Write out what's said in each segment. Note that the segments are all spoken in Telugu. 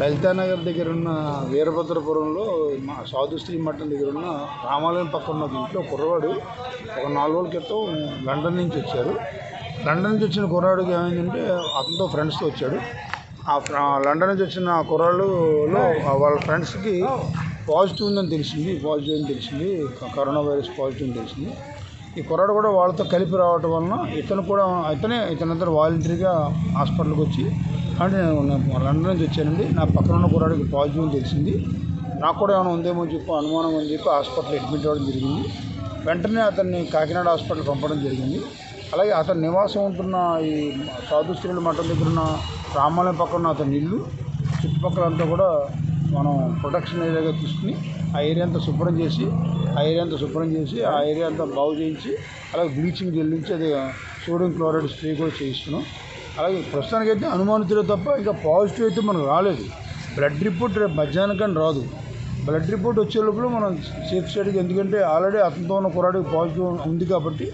లలితానగర్ దగ్గర ఉన్న వీరభద్రపురంలో మా సాధుశ్రీ మఠం దగ్గర ఉన్న రామాలయం పక్కన ఉన్న ఇంట్లో కుర్రవాడు ఒక నాలుగు రోజుల క్రితం లండన్ నుంచి వచ్చారు. లండన్ నుంచి వచ్చిన కుర్రాడికి ఏమైందంటే అతనితో ఫ్రెండ్స్తో వచ్చాడు. ఆ లండన్ నుంచి వచ్చిన కుర్రాళ్ళులో వాళ్ళ ఫ్రెండ్స్కి పాజిటివ్ ఉందని తెలిసింది పాజిటివ్ అని తెలిసింది కరోనా వైరస్ పాజిటివ్ అని తెలిసింది. ఈ కుర్రాడు కూడా వాళ్ళతో కలిపి రావటం వలన ఇతను కూడా ఇతనే ఇతనంతా వాలంటరీగా హాస్పిటల్కి వచ్చి అంటే నేను లండన్ నుంచి వచ్చానండి నా పక్కన ఉన్న కుర్రాడికి పాజిటివ్ అని తెలిసింది. నాకు కూడా ఏమైనా ఉందేమో చెప్పి అనుమానం అని చెప్పి హాస్పిటల్ అడ్మిట్ అవ్వడం జరిగింది. వెంటనే అతన్ని కాకినాడ హాస్పిటల్ పంపడం జరిగింది. అలాగే అతని నివాసం ఉంటున్న ఈ సాధు స్త్రీల మఠం దగ్గర ఉన్న రామాలయం పక్కన ఉన్న అతని ఇల్లు చుట్టుపక్కలంతా కూడా మనం ప్రొటెక్షన్ ఏరియాగా తీసుకుని ఆ ఏరియా అంతా శుభ్రం చేసి ఆ ఏరియా అంతా శుభ్రం చేసి ఆ ఏరియా అంతా బాగు చేయించి అలాగే బ్లీచింగ్ జల్లించి అది సోడియం క్లోరైడ్ స్ప్రే కూడా చేయిస్తున్నాం. అలాగే ప్రస్తుతానికి అయితే అనుమానితులే తప్ప ఇంకా పాజిటివ్ అయితే మనకు రాలేదు. బ్లడ్ రిపోర్ట్ రేపు మధ్యాహ్నం కానీ రాదు. బ్లడ్ రిపోర్ట్ వచ్చే లోపల మనం సేఫ్ సైడ్కి ఎందుకంటే ఆల్రెడీ అతనితో ఉన్న కుర్రాడికి పాజిటివ్ ఉంది కాబట్టి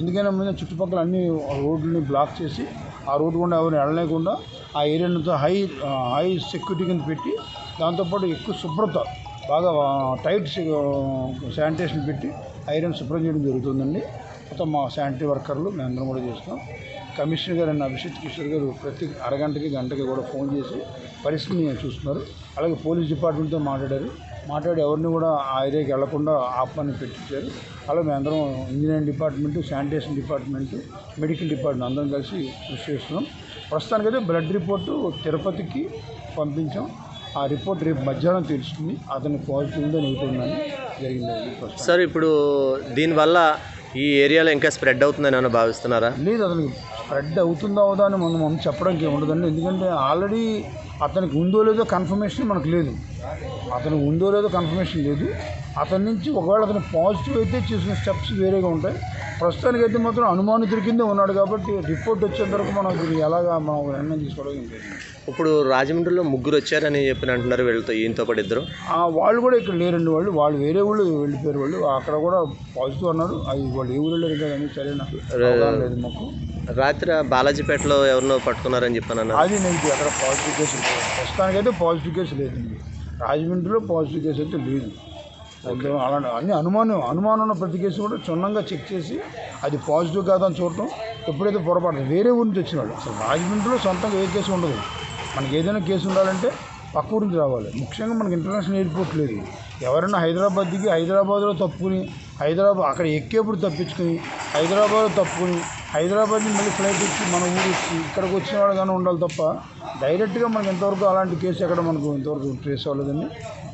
ఎందుకైనా మీద చుట్టుపక్కల అన్ని రోడ్లని బ్లాక్ చేసి ఆ రోడ్డు గుండా ఎవరిని వెళ్ళలేకుండా ఆ ఏరియానంతా హై హై సెక్యూరిటీ కింద పెట్టి దాంతోపాటు ఎక్కువ శుభ్రత బాగా టైట్ శానిటేషన్ పెట్టి ఐరన్ శుభ్రం చేయడం జరుగుతుందండి. మొత్తం మా శానిటరీ వర్కర్లు మేమందరం కూడా చేస్తాం కమిషనర్ గారు అన్న అభిషేక్ కిషోర్ గారు ప్రతి అరగంటకి గంటకి కూడా ఫోన్ చేసి పరిస్థితిని చూస్తున్నారు. అలాగే పోలీస్ డిపార్ట్మెంట్తో మాట్లాడారు. మాట్లాడి ఎవరిని కూడా ఆ ఏరియాకి వెళ్ళకుండా ఆపమని పెట్టించారు. అలా మేమందరం engineering department sanitation department medical department అందరం కలిసి కృషి చేస్తున్నాం. ప్రస్తుతానికైతే బ్లడ్ రిపోర్టు తిరుపతికి పంపించాం. ఆ రిపోర్ట్ రేపు మధ్యాహ్నం తెలుస్తుంది. అతని పాజిటివ్ ఉందో నెగిటివ్ ఉందని జరిగింది. ప్రస్తుతం సార్ ఇప్పుడు దీనివల్ల ఈ ఏరియాలో ఇంకా స్ప్రెడ్ అవుతుందని భావిస్తున్నారా? లేదు అతనికి స్ప్రెడ్ అవుతుందా అవుదా అని మనం మనం చెప్పడానికి ఏమి ఉండదండి ఎందుకంటే ఆల్రెడీ అతనికి ఉందో లేదో కన్ఫర్మేషన్ మనకు లేదు. అతనికి ఉందో లేదో కన్ఫర్మేషన్ లేదు. అతని నుంచి ఒకవేళ అతను పాజిటివ్ అయితే చేసిన స్టెప్స్ వేరేగా ఉంటాయి. ప్రస్తుతానికి అయితే మాత్రం అనుమానితుడి కిందే ఉన్నాడు కాబట్టి రిపోర్ట్ వచ్చేంత వరకు మనం దీన్ని ఎలాగా మనం నిర్ణయం తీసుకోవడం. ఇప్పుడు రాజమండ్రిలో ముగ్గురు వచ్చారని చెప్పి అంటున్నారు వీళ్ళతో ఈయనతో పాటు ఇద్దరు. ఆ వాళ్ళు కూడా ఇక్కడ లేరండి వాళ్ళు. వాళ్ళు వేరే ఊళ్ళు వెళ్ళిపోయారు వాళ్ళు. అక్కడ కూడా పాజిటివ్ అన్నారు. అది వాళ్ళు ఏ ఊళ్ళో లేరు కానీ సరైన లేదు మాకు. రాత్రి బాలాజీపేటలో ఎవరినో పట్టుకున్నారని చెప్పాను అది నెగిటివ్ అక్కడ పాజిటివ్ కేసు లేదు ప్రస్తుతానికి అయితే పాజిటివ్ కేసు లేదండి. రాజమండ్రిలో పాజిటివ్ కేసు అయితే లేదు. అలాంటి అన్ని అనుమానం అనుమానం ఉన్న ప్రతి కేసు కూడా క్షుణ్ణంగా చెక్ చేసి అది పాజిటివ్ కాదని చూడటం ఎప్పుడైతే పొరపాటు వేరే ఊరి నుంచి వచ్చిన వాళ్ళు. అసలు రాజమండ్రిలో సొంతంగా ఏ కేసు ఉండదు. మనకి ఏదైనా కేసు ఉండాలంటే పక్క ఊరి నుంచి రావాలి. ముఖ్యంగా మనకి ఇంటర్నేషనల్ ఎయిర్పోర్ట్ లేదు. ఎవరైనా హైదరాబాద్ దిగి హైదరాబాద్లో తప్పుకుని హైదరాబాద్ అక్కడ ఎక్కేప్పుడు తప్పించుకుని హైదరాబాద్లో తప్పుకుని హైదరాబాద్ మళ్ళీ ఫ్లైట్ ఇచ్చి మన ఊరు ఇక్కడికి వచ్చిన వాడు కానీ ఉండాలి తప్ప డైరెక్ట్గా మనకి ఇంతవరకు అలాంటి కేసు ఎక్కడ మనకు ఇంతవరకు ట్రేస్ అవ్వలేదండి.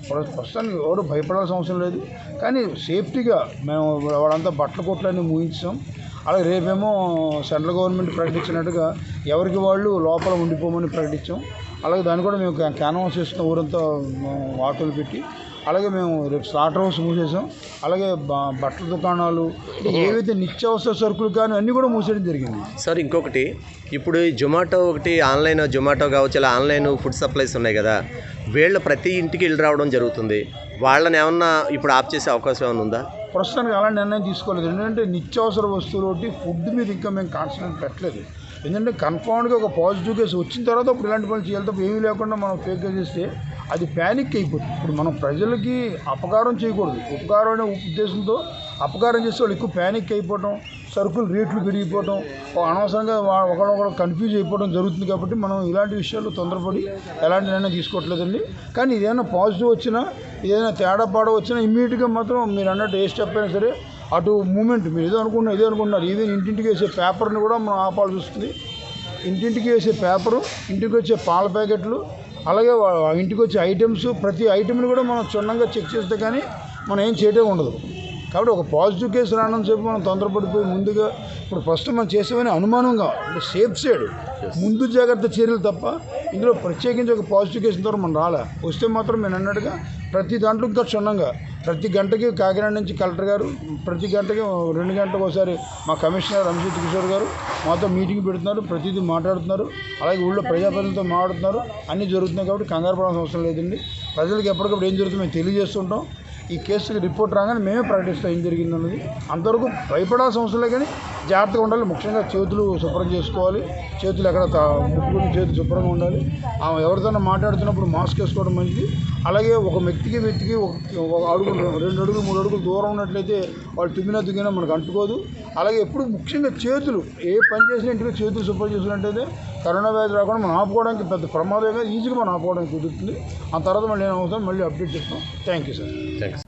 ప్రస్తుతానికి ఎవరు భయపడాల్సిన అవసరం లేదు. కానీ సేఫ్టీగా మేము వాళ్ళంతా బట్టల కొట్లన్నీ మూయించాం. అలాగే రేపేమో సెంట్రల్ గవర్నమెంట్ ప్రకటించినట్టుగా ఎవరికి వాళ్ళు లోపల ఉండిపోమని ప్రకటించాం. అలాగే దాన్ని కూడా మేము క్యా- క్యాన్వాస్ చేస్తున్న ఊరంతా ఆటోలు పెట్టి అలాగే మేము రేపు స్లాటర్ హౌస్ మూసేసాం అలాగే బట్టల దుకాణాలు ఏవైతే నిత్యావసర సరుకులు కానీ అన్నీ కూడా మూసేయడం జరిగింది. సార్ ఇంకొకటి ఇప్పుడు ఈ జొమాటో ఒకటి ఆన్లైన్ జొమాటో కావచ్చు ఇలా ఆన్లైన్ ఫుడ్ సప్లైస్ ఉన్నాయి కదా వీళ్ళు ప్రతి ఇంటికి వెళ్ళి రావడం జరుగుతుంది. వాళ్ళని ఏమన్నా ఇప్పుడు ఆప్ చేసే అవకాశం ఏమైనా ఉందా? ప్రస్తుతానికి అలాంటి నిర్ణయం తీసుకోలేదు. ఎందుకంటే నిత్యావసర వస్తువులు ఒకటి ఫుడ్ మీద ఇంకా మేము కాన్సన్ట్రేట్ పెట్టలేదు. ఎందుకంటే కన్ఫర్మ్డ్గా ఒక పాజిటివ్ కేసు వచ్చిన తర్వాత అప్పుడు ఇలాంటి పనులు చేయాలి తప్ప ఏమీ లేకుండా మనం ఫేక్ చేస్తే అది ప్యానిక్ అయిపోతుంది ఇప్పుడు మనం ప్రజలకి అపకారం చేయకూడదు. ఉపకారం అనే ఉద్దేశంతో అపకారం చేసే వాళ్ళు ఎక్కువ ప్యానిక్ అయిపోవడం సరుకులు రేట్లు పెరిగిపోవడం అనవసరంగా వా- కన్ఫ్యూజ్ అయిపోవడం జరుగుతుంది కాబట్టి మనం ఇలాంటి విషయాలు తొందరపడి ఎలాంటి నిర్ణయం తీసుకోవట్లేదండి. కానీ ఏదైనా పాజిటివ్ వచ్చినా ఏదైనా తేడా పాడ వచ్చినా ఇమ్మీడియట్గా మాత్రం మీరు అన్నట్టు ఏ స్టెప్ అయినా సరే అటు మూమెంట్ మీరు ఏదో అనుకున్నారు ఏదో అనుకుంటున్నారు ఈవెన్ ఇంటింటికి వేసే పేపర్ని కూడా మనం ఆపాల్సి వస్తుంది. ఇంటింటికి వేసే పేపరు ఇంటికి వచ్చే పాల ప్యాకెట్లు అలాగే ఇంటికి వచ్చే ఐటమ్స్ ప్రతి ఐటమ్ని కూడా మనం క్షుణ్ణంగా చెక్ చేస్తే కానీ మనం ఏం చేయటం ఉండదు. కాబట్టి ఒక పాజిటివ్ కేసు రావడం సేపు మనం తొందరపడిపోయి ముందుగా ఇప్పుడు ఫస్ట్ మనం చేసేవని అనుమానంగా అంటే సేఫ్ సైడ్ ముందు జాగ్రత్త చర్యలు తప్ప ఇందులో ప్రత్యేకించి ఒక పాజిటివ్ కేసు ద్వారా మనం రాలే. వస్తే మాత్రం నేను అన్నట్టుగా ప్రతి దాంట్లో ఇంకా క్షుణ్ణంగా. ప్రతి గంటకి కాకినాడ నుంచి కలెక్టర్ గారు ప్రతి గంటకి రెండు గంటలకు ఒకసారి మా కమిషనర్ రమేష్ కిషోర్ గారు మాతో మీటింగ్ పెడుతున్నారు ప్రతిదీ మాట్లాడుతున్నారు అలాగే ఊళ్ళో ప్రజాప్రతినిధులతో మాట్లాడుతున్నారు. అన్నీ జరుగుతున్నాయి కాబట్టి కంగారు పడాల్సిన అవసరం లేదండి. ప్రజలకు ఎప్పటికప్పుడు ఏం జరుగుతుందో మేము తెలియజేస్తుంటాం. ఈ కేసుకి రిపోర్ట్ రాగానే మేమే ప్రకటిస్తాం ఏం జరిగిందన్నది అంతవరకు భయపడాల్సిన అవసరం కానీ జాగ్రత్తగా ఉండాలి. ముఖ్యంగా చేతులు శుభ్రం చేసుకోవాలి. చేతులు ఎక్కడ తా- ముక్కుని చేతులు శుభ్రంగా ఉండాలి. ఆమె ఎవరితోనో మాట్లాడుతున్నప్పుడు మాస్క్ వేసుకోవడం మంచిది. అలాగే ఒక వ్యక్తికి వ్యక్తికి ఒక ఒక అడుగు రెండు అడుగులు మూడు అడుగులు దూరం ఉన్నట్లయితే వాళ్ళు తుమ్మినా తుమ్మినా మనకు అంటుకోదు. అలాగే ఎప్పుడు ముఖ్యంగా చేతులు ఏ పని చేసినా ఇంటికి చేతులు శుభ్రం చేసినట్టయితే కరోనా వ్యాధి రాకుండా మనం ఆపుకోవడానికి పెద్ద ప్రమాదమే. ఈజీగా మనం ఆపుకోవడానికి కుదురుతుంది. ఆ తర్వాత మళ్ళీ ఏమవుతుంది మళ్ళీ అప్డేట్ చేస్తాం థ్యాంక్ యూ సార్. థ్యాంక్స్